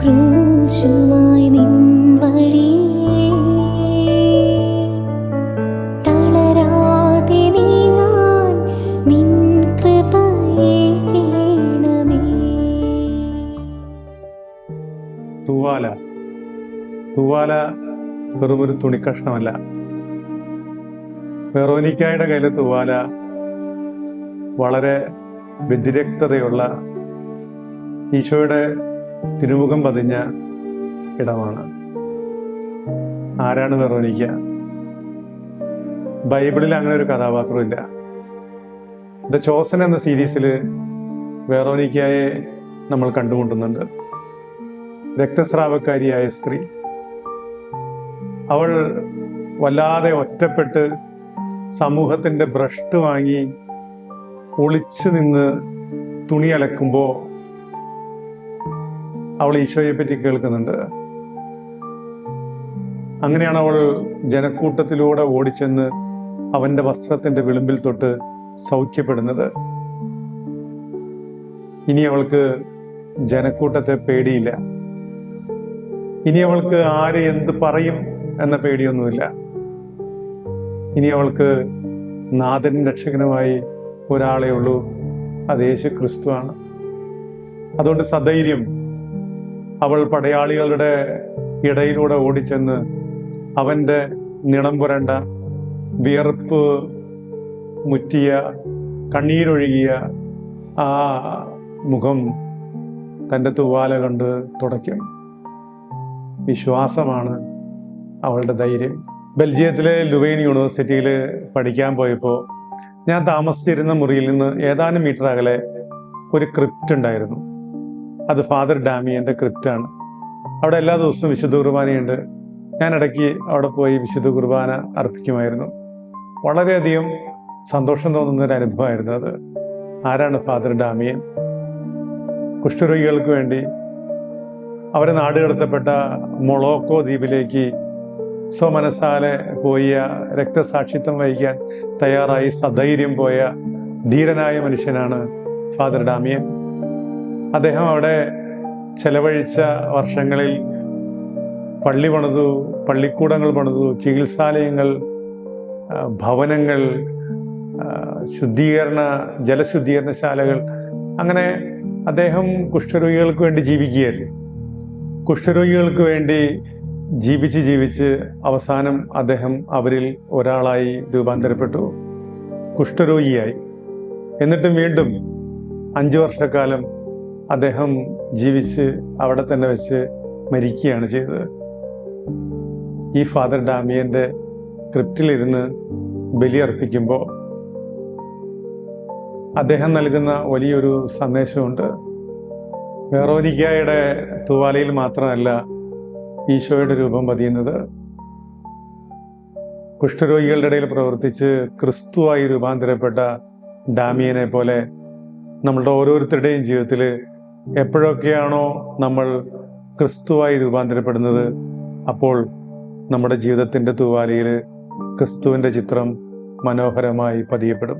ക്രൂശുമായി നിൻ തൂവാല. തൂവാല വെറുമൊരു തുണിക്കഷ്ണമല്ല. വെറോനിക്കായുടെ കയ്യിലെ തൂവാല വളരെ വ്യതിരക്തതയുള്ള ഈശോയുടെ തിരുമുഖം പതിഞ്ഞ ഇടമാണ്. ആരാണ് വെറോനിക്ക? ബൈബിളിൽ അങ്ങനെ ഒരു കഥാപാത്രമില്ല. ദ ചോസൻ എന്ന സീരീസിൽ വെറോനിക്കയെ നമ്മൾ കണ്ടുമുട്ടുന്നുണ്ട്. രക്തസ്രാവക്കാരിയായ സ്ത്രീ. അവൾ വല്ലാതെ ഒറ്റപ്പെട്ട് സമൂഹത്തിന്റെ ഭ്രഷ്ട് വാങ്ങി ഒളിച്ചു നിന്ന് തുണി അലക്കുമ്പോൾ അവൾ ഈശോയെ പറ്റി കേൾക്കുന്നുണ്ട്. അങ്ങനെയാണ് അവൾ ജനക്കൂട്ടത്തിലൂടെ ഓടിച്ചെന്ന് അവന്റെ വസ്ത്രത്തിന്റെ വിളിമ്പിൽ തൊട്ട് സൗഖ്യപ്പെടുന്നത്. ഇനി അവൾക്ക് ജനക്കൂട്ടത്തെ പേടിയില്ല. ഇനി അവൾക്ക് ആര് എന്ത് പറയും എന്ന പേടിയൊന്നുമില്ല. ഇനി അവൾക്ക് നാഥൻ രക്ഷകനുമായി ഒരാളേ ഉള്ളൂ. അത് യേശു ക്രിസ്തുവാണ് അതുകൊണ്ട് സധൈര്യം അവൾ പടയാളികളുടെ ഇടയിലൂടെ ഓടിച്ചെന്ന് അവന്റെ നിണം പുരണ്ട വിയർപ്പ് മുറ്റിയ കണ്ണീരൊഴുകിയ ആ മുഖം തന്റെ തുവാല കണ്ട് തുടയ്ക്കും. വിശ്വാസമാണ് അവളുടെ ധൈര്യം. ബെൽജിയത്തിലെ ലുവൈൻ യൂണിവേഴ്സിറ്റിയിൽ പഠിക്കാൻ പോയപ്പോൾ ഞാൻ താമസിച്ചിരുന്ന മുറിയിൽ നിന്ന് ഏതാനും മീറ്റർ അകലെ ഒരു ക്രിപ്റ്റ് ഉണ്ടായിരുന്നു. അത് ഫാദർ ഡാമിയന്റെ ക്രിപ്റ്റാണ് അവിടെ എല്ലാ ദിവസവും വിശുദ്ധ കുർബാനയുണ്ട്. ഞാൻ ഇടയ്ക്ക് അവിടെ പോയി വിശുദ്ധ കുർബാന അർപ്പിക്കുമായിരുന്നു. വളരെയധികം സന്തോഷം തോന്നുന്ന ഒരു അനുഭവമായിരുന്നു അത്. ആരാണ് ഫാദർ ഡാമിയൻ? കുഷ്ഠരോഗികൾക്ക് വേണ്ടി അവരെ നാടുകടത്തപ്പെട്ട മൊളോക്കോ ദ്വീപിലേക്ക് സ്വമനസാലെ പോയ രക്തസാക്ഷിത്വം വഹിക്കാൻ തയ്യാറായി സധൈര്യം പോയ ധീരനായ മനുഷ്യനാണ് ഫാദർ ഡാമിയൻ. അദ്ദേഹം അവിടെ ചെലവഴിച്ച വർഷങ്ങളിൽ പള്ളി പണിതു പള്ളിക്കൂടങ്ങൾ പണിതു ചികിത്സാലയങ്ങൾ ഭവനങ്ങൾ ശുദ്ധീകരണ ജലശുദ്ധീകരണശാലകൾ. അങ്ങനെ അദ്ദേഹം കുഷ്ഠരോഗികൾക്ക് വേണ്ടി ജീവിക്കുകയല്ലേ കുഷ്ഠരോഗികൾക്ക് വേണ്ടി ജീവിച്ച് ജീവിച്ച് അവസാനം അദ്ദേഹം അവരിൽ ഒരാളായി രൂപാന്തരപ്പെട്ടു. കുഷ്ഠരോഗിയായി. എന്നിട്ടും വീണ്ടും അഞ്ചു വർഷക്കാലം അദ്ദേഹം ജീവിച്ച് അവിടെ തന്നെ വെച്ച് മരിക്കുകയാണ് ചെയ്തത്. ഈ ഫാദർ ഡാമിയന്റെ ക്രിപ്റ്റിലിരുന്ന് ബലിയർപ്പിക്കുമ്പോൾ അദ്ദേഹം നൽകുന്ന വലിയൊരു സന്ദേശമുണ്ട്. വേറോനിക്കായുടെ തൂവാലയിൽ മാത്രമല്ല ഈശോയുടെ രൂപം പതിയുന്നത് കുഷ്ഠരോഗികളുടെ ഇടയിൽ പ്രവർത്തിച്ച് ക്രിസ്തുവായി രൂപാന്തരപ്പെട്ട ഡാമിയനെ പോലെ നമ്മളുടെ ഓരോരുത്തരുടെയും ജീവിതത്തിൽ എപ്പോഴൊക്കെയാണോ നമ്മൾ ക്രിസ്തുവായി രൂപാന്തരപ്പെടുന്നത് അപ്പോൾ നമ്മുടെ ജീവിതത്തിന്റെ തൂവാലയിൽ ക്രിസ്തുവിന്റെ ചിത്രം മനോഹരമായി പതിയപ്പെടും.